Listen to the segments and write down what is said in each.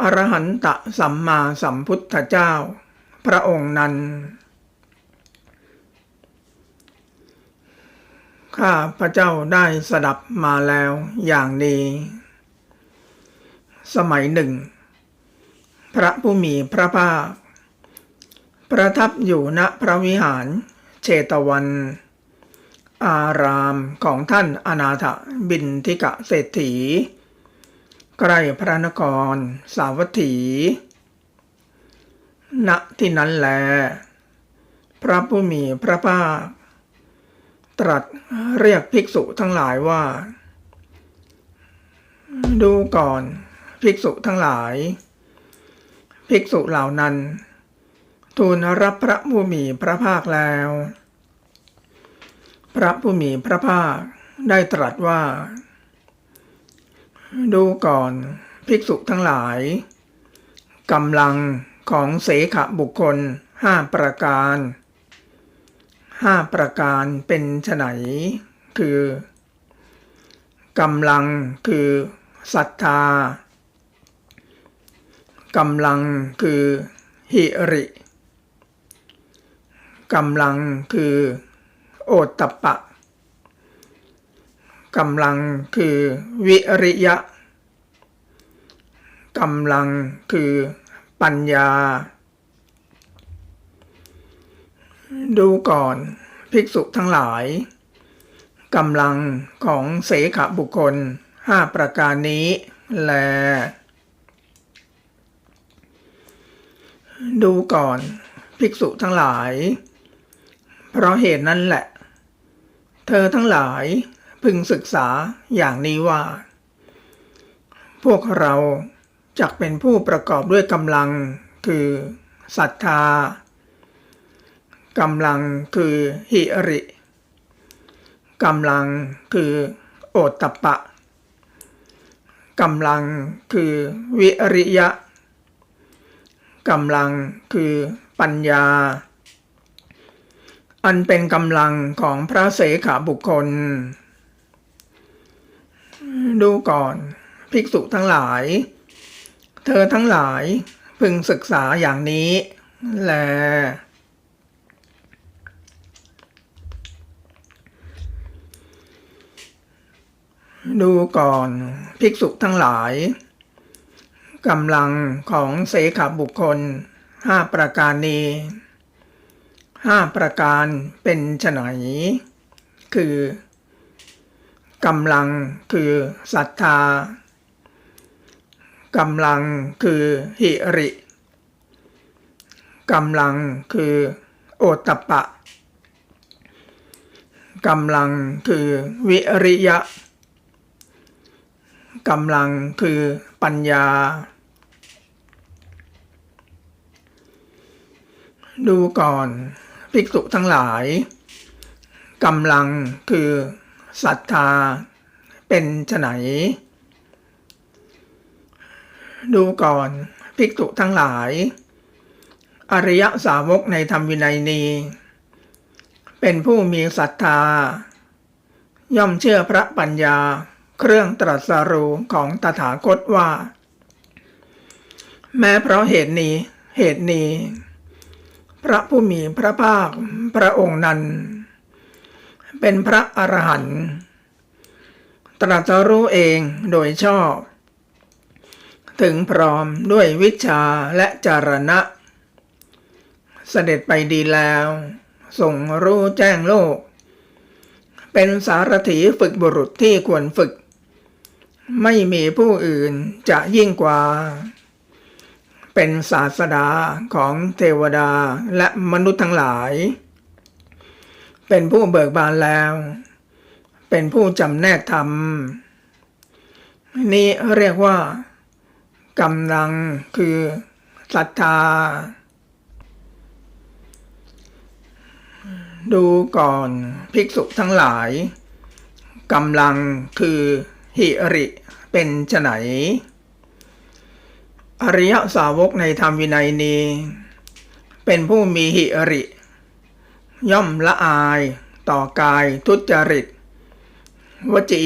อรหันตสัมมาสัมพุทธเจ้า พระองค์นั้น ข้าพระเจ้าได้สดับมาแล้วอย่างนี้ สมัยหนึ่ง พระผู้มีพระภาค ประทับอยู่ณพระวิหารเชตวัน อารามของท่านอนาถบินทิกะเศรษฐี ใกล้พระนคร สาวัตถี ณ ที่นั้นแล พระผู้มีพระภาค ตรัสเรียกภิกษุทั้งหลายว่า ดูก่อนภิกษุทั้งหลาย ภิกษุเหล่านั้น ทูลรับพระผู้มีพระภาคแล้ว พระผู้มีพระภาคได้ตรัสว่า ดูก่อนภิกษุทั้งหลายกำลังของเสขบุคคลห้าประการห้าประการเป็นไฉนคือกำลังคือศรัทธากำลังคือหิริกำลังคือโอตตปปะ กำลังคือวิริยะกำลังคือปัญญา ดูก่อนภิกษุทั้งหลายกำลังของเสขบุคคลห้าประการนี้แล ดูก่อนภิกษุทั้งหลาย เพราะเหตุนั้นแหละ เธอทั้งหลาย พึงศึกษาอย่างนี้ว่า พวกเราจักเป็นผู้ประกอบด้วยกำลังคือศรัทธากำลังคือหิริกำลังคือโอตตปปะกำลังคือวิริยะกำลังคือปัญญา อันเป็นกำลังของพระเสขาบุคคล ดูก่อน ภิกษุทั้งหลาย เธอทั้งหลายพึงศึกษาอย่างนี้แลดูก่อนภิกษุทั้งหลายกำลังของเสขบุคคลห้าประการนี้ห้าประการเป็นไฉนคือ กำลังคือศรัทธากำลังคือหิริกำลังคือโอตตปปะกำลังคือวิริยะกำลังคือปัญญา ดูก่อนภิกษุทั้งหลายกำลังคือ ศรัทธาเป็นไฉนดูก่อนภิกษุทั้งหลาย อริยสาวกในธรรมวินัยนี้ เป็นผู้มีศรัทธา ย่อมเชื่อพระปัญญาเครื่องตรัสรู้ของตถาคตว่า แม้เพราะเหตุนี้เหตุนี้ พระผู้มีพระภาคพระองค์นั้น เป็นพระอรหันต์ตรัสรู้เองโดยชอบ ถึงพร้อมด้วยวิชาและจารณะ เสด็จไปดีแล้วส่งรู้แจ้งโลก เป็นสารถีฝึกบุรุษที่ควรฝึก ไม่มีผู้อื่นจะยิ่งกว่า เป็นศาสดาของเทวดาและมนุษย์ทั้งหลาย เป็นผู้เบิกบานแล้ว เป็นผู้จำแนกธรรม นี่เรียกว่ากำลังคือศรัทธา ดูก่อนภิกษุทั้งหลายกำลังคือหิริเป็นไฉนอริยสาวกในธรรมวินัยนี้ เป็นผู้มีหิริ ย่อมละอาย ต่อกายทุจริต วจี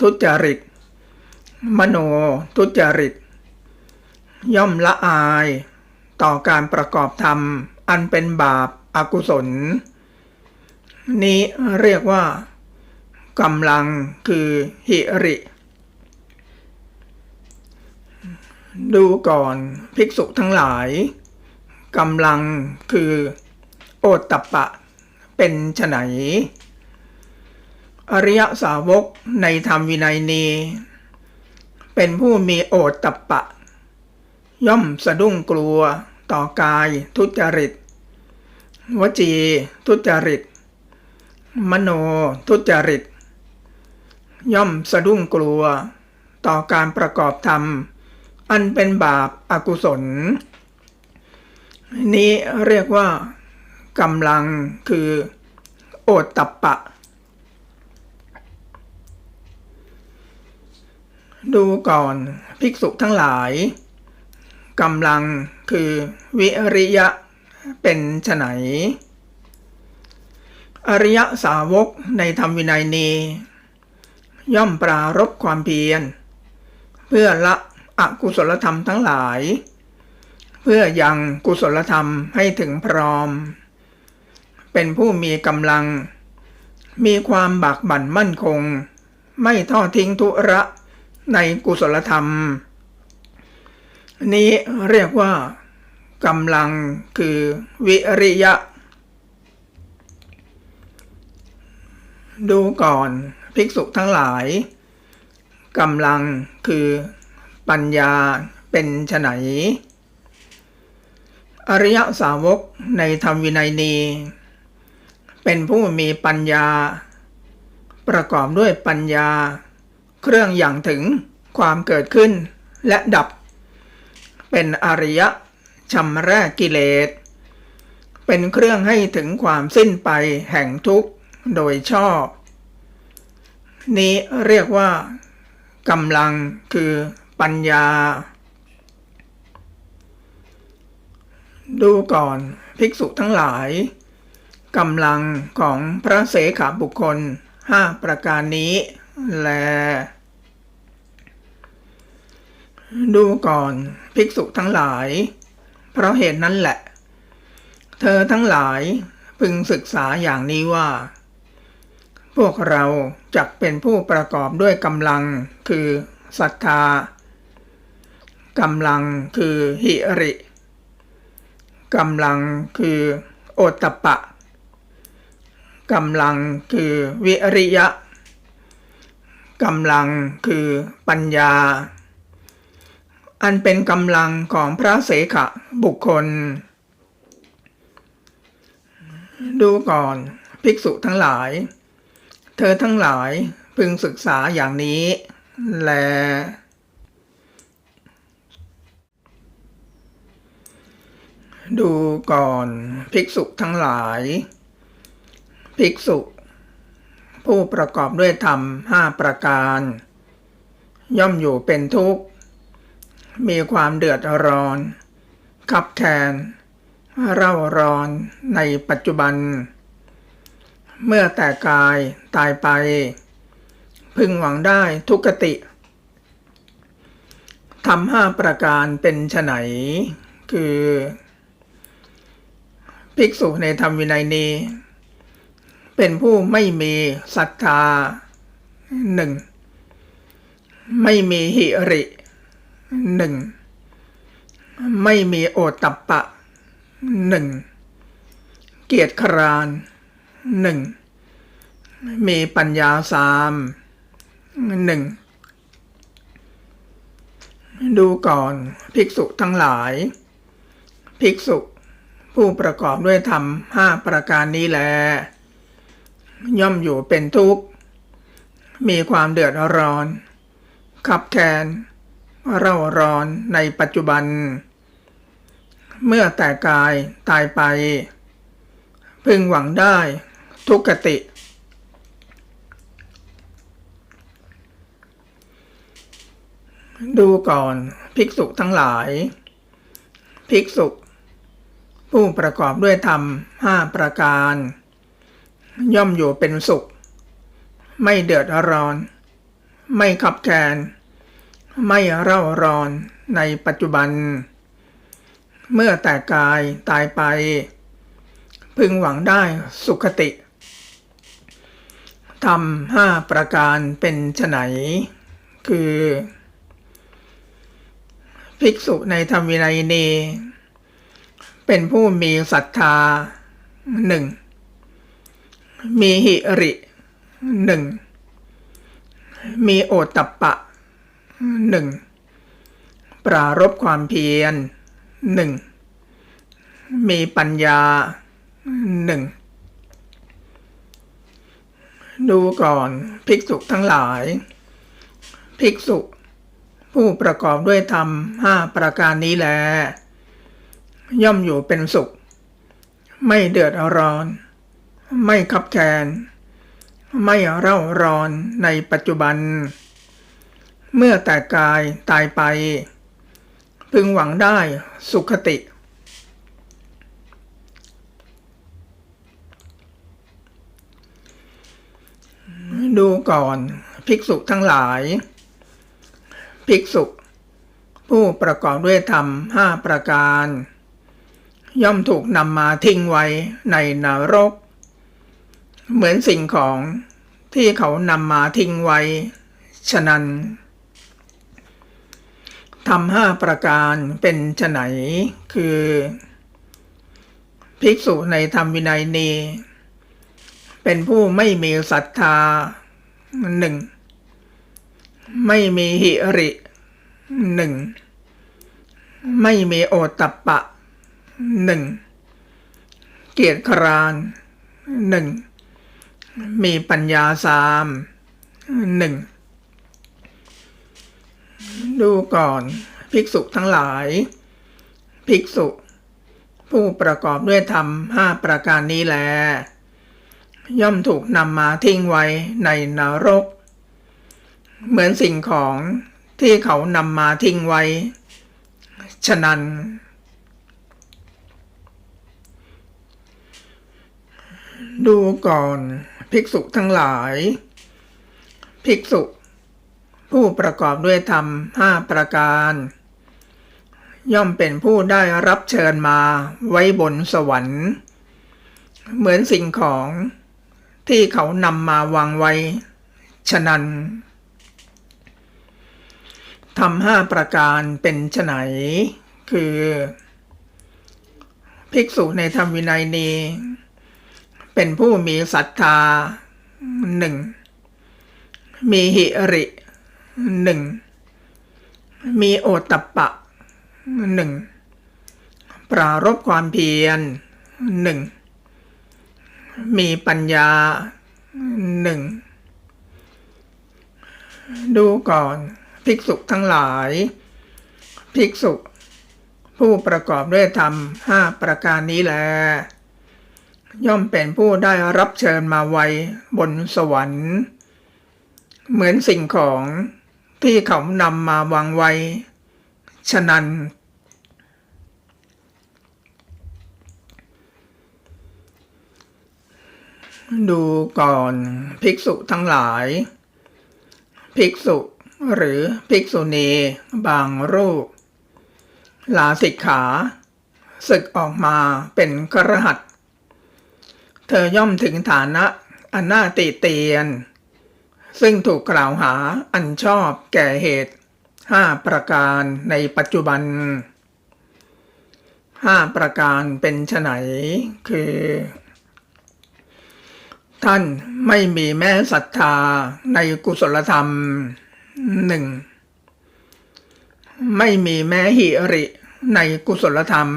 ทุจริต มโนทุจริต ย่อมละอาย ต่อการประกอบธรรม อันเป็นบาปอากุศล นี้เรียกว่ากำลังคือหิริ ดูก่อนภิกษุทั้งหลายกำลังคือโอตตัปปะ เป็นไฉนอริยสาวกในธรรมวินัยนี้ เป็นผู้มีโอตตัปปะ ย่อมสะดุ้งกลัวต่อกายทุจริต วจีทุจริต มโนทุจริต ย่อมสะดุ้งกลัว ต่อการประกอบธรรม อันเป็นบาปอากุศล นี้เรียกว่า กำลังคือโอตตัปปะ ดูก่อนภิกษุทั้งหลายกำลังคือวิริยะเป็นไฉนอริยสาวกในธรรมวินัยนี้ ย่อมปรารบความเพียร เพื่อละอกุศลธรรมทั้งหลาย เพื่อยังกุศลธรรมให้ถึงพร้อม เป็นผู้มีกำลัง มีความบากบั่นมั่นคง ไม่ทอดทิ้งทุระในกุศลธรรม นี้เรียกว่ากำลังคือวิริยะ ดูก่อนภิกษุทั้งหลายกำลังคือปัญญาเป็นไฉนอริยสาวกในธรรมวินัยนี้ เป็นผู้มีปัญญา ประกอบด้วยปัญญา เครื่องอย่างถึงความเกิดขึ้นและดับ เป็นอริยะชำระกิเลส เป็นเครื่องให้ถึงความสิ้นไปแห่งทุกข์โดยชอบ นี้เรียกว่ากำลังคือปัญญา ดูก่อนภิกษุทั้งหลาย กำลังของพระเสขาบุคคลห้าประการนี้ แล ดูก่อนภิกษุทั้งหลาย เพราะเหตุนั้นแหละ เธอทั้งหลายพึงศึกษาอย่างนี้ว่า พวกเราจักเป็นผู้ประกอบด้วยกำลังคือศรัทธากำลังคือหิริกำลังคือโอตตปปะ กำลังคือวิริยะกำลังคือปัญญา อันเป็นกำลังของพระเสขะบุคคล ดูก่อนภิกษุทั้งหลาย เธอทั้งหลายพึงศึกษาอย่างนี้แลดูก่อนภิกษุทั้งหลาย ภิกษุ ผู้ประกอบด้วยธรรมห้าประการ ย่อมอยู่เป็นทุกข์ มีความเดือดร้อนขับแคนเร่าร้อนในปัจจุบัน เมื่อแต่กายตายไป พึงหวังได้ทุกติทำห้าประการเป็นไฉนคือ ภิกษุในธรรมวินัยนี้ เป็นผู้ไม่มีศรัทธาหนึ่งไม่มีหิริหนึ่งไม่มีโอตัปปะหนึ่งเกียรติครานหนึ่งมีปัญญาสามหนึ่งดูก่อนภิกษุทั้งหลาย ภิกษุผู้ประกอบด้วยธรรมห้าประการนี้แล ย่อมอยู่เป็นทุกข์ มีความเดือดร้อน ขับแคนเร่าร้อนในปัจจุบัน เมื่อแต่กายตายไป พึงหวังได้ทุกขติ ดูก่อนภิกษุทั้งหลาย ภิกษุ ผู้ประกอบด้วยธรรมห้าประการ ย่อมอยู่เป็นสุข ไม่เดือดร้อน ไม่ขับแกนไม่เร่าร้อนในปัจจุบัน เมื่อแต่กายตายไป พึงหวังได้สุขติทำห้าประการเป็นไฉนคือ ภิกษุในธรรมวินัยนี้เป็นผู้มีศรัทธาหนึ่ง มีหิริหนึ่งมีโอตัปปะหนึ่งปรารบความเพียรหนึ่งมีปัญญาหนึ่งดูก่อนภิกษุทั้งหลาย ภิกษุ ผู้ประกอบด้วยธรรมห้าประการนี้แล ย่อมอยู่เป็นสุข ไม่เดือดร้อน ไม่ขับแคนไม่เร่าร้อนในปัจจุบัน เมื่อแต่กายตายไป พึงหวังได้สุขติ ดูก่อนภิกษุทั้งหลาย ภิกษุ ผู้ประกอบด้วยธรรมห้าประการ ย่อมถูกนำมาทิ้งไว้ในนรก เหมือนสิ่งของที่เขานำมาทิ้งไว้ ฉะนั้นทำห้าประการเป็นไฉนคือ ภิกษุในธรรมวินัยนี้ เป็นผู้ไม่มีศรัทธาหนึ่งไม่มีหิริหนึ่งไม่มีโอตตัปปะหนึ่งเกียรติครานหนึ่ง มีปัญญาสามหนึ่งดูก่อนภิกษุทั้งหลาย ภิกษุ ผู้ประกอบด้วยธรรมห้าประการนี้แล ย่อมถูกนำมาทิ้งไว้ในนรก เหมือนสิ่งของที่เขานำมาทิ้งไว้ ฉะนั้น ดูก่อน ภิกษุทั้งหลาย ภิกษุ ผู้ประกอบด้วยธรรมห้าประการ ย่อมเป็นผู้ได้รับเชิญมาไว้บนสวรรค์ เหมือนสิ่งของที่เขานำมาวางไว้ ฉะนั้นทำห้าประการเป็นฉไฉนคือ ภิกษุในธรรมวินัยนี้ เป็นผู้มีศรัทธาหนึ่งมีหิริหนึ่งมีโอตตัปปะหนึ่งปรารบความเพียรหนึ่งมีปัญญาหนึ่งดูก่อนภิกษุทั้งหลาย ภิกษุ ผู้ประกอบด้วยธรรมห้าประการนี้แล ย่อมเป็นผู้ได้รับเชิญมาไว้บนสวรรค์ เหมือนสิ่งของที่เขานำมาวางไว้ ฉะนั้น ดูก่อนภิกษุทั้งหลาย ภิกษุหรือภิกษุณีบางรูปลาสิกขา ศึกออกมาเป็นกระหัต เธอย่อมถึงฐานะอันน่าติเตียน ซึ่งถูกกล่าวหาอันชอบแก่เหตุห้าประการในปัจจุบันห้าประการเป็นไฉนคือ ท่านไม่มีแม้ศรัทธาในกุศลธรรมหนึ่งไม่มีแม้หิริในกุศลธรรม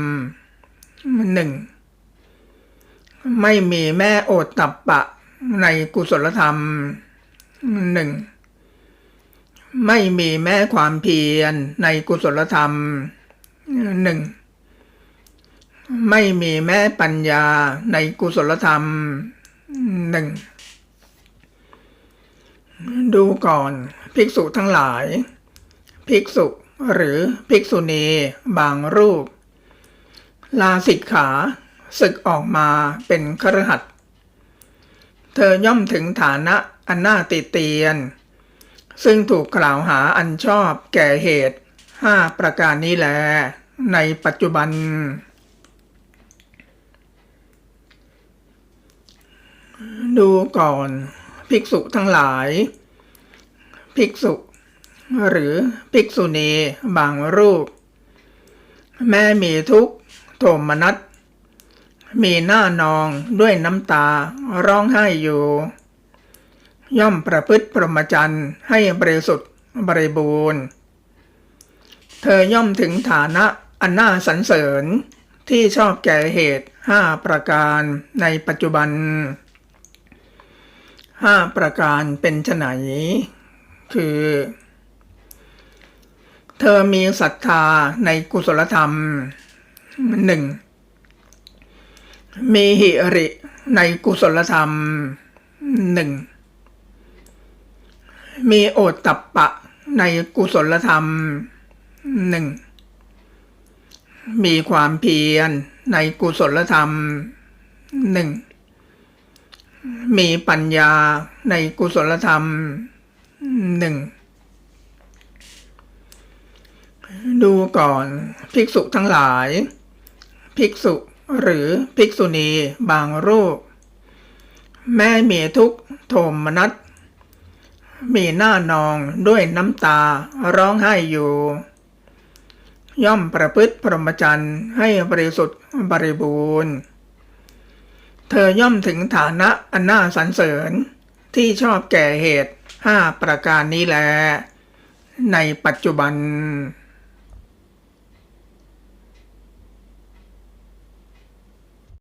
หนึ่ง ไม่มีแม่โอตตัปปะในกุศลธรรมหนึ่งไม่มีแม้ความเพียรในกุศลธรรมหนึ่งไม่มีแม้ปัญญาในกุศลธรรมหนึ่งดูก่อนภิกษุทั้งหลาย ภิกษุหรือภิกษุณีบางรูป ลาสิกขา ศึกออกมาเป็นครหัสเธอย่อมถึงฐานะอันน่าติเตียน ซึ่งถูกกล่าวหาอันชอบแก่เหตุห้าประการนี้แล ในปัจจุบัน ดูก่อน ภิกษุทั้งหลาย ภิกษุ หรือภิกษุณีบางรูป แม้มีทุกโทมนัส มีหน้านองด้วยน้ำตาร้องไห้อยู่ ย่อมประพฤติพรหมจรรย์ให้บริสุทธิ์บริบูรณ์ เธอย่อมถึงฐานะอันน่าสรรเสริญที่ชอบแก่เหตุห้าประการในปัจจุบันห้าประการเป็นไฉนคือ เธอมีศรัทธาในกุศลธรรมหนึ่ง มีหิริในกุศลธรรมหนึ่งมีโอตตัปปะในกุศลธรรมหนึ่งมีความเพียรในกุศลธรรมหนึ่งมีปัญญาในกุศลธรรมหนึ่งดูก่อนภิกษุทั้งหลาย ภิกษุ หรือภิกษุณีบางรูป แม้มีทุกโทมนัสมีหน้านองด้วยน้ำตาร้องไห้อยู่ ย่อมประพฤติพรหมจรรย์ให้บริสุทธิ์บริบูรณ์ เธอย่อมถึงฐานะอันน่าสรรเสริญที่ชอบแก่เหตุห้าประการนี้แล ในปัจจุบัน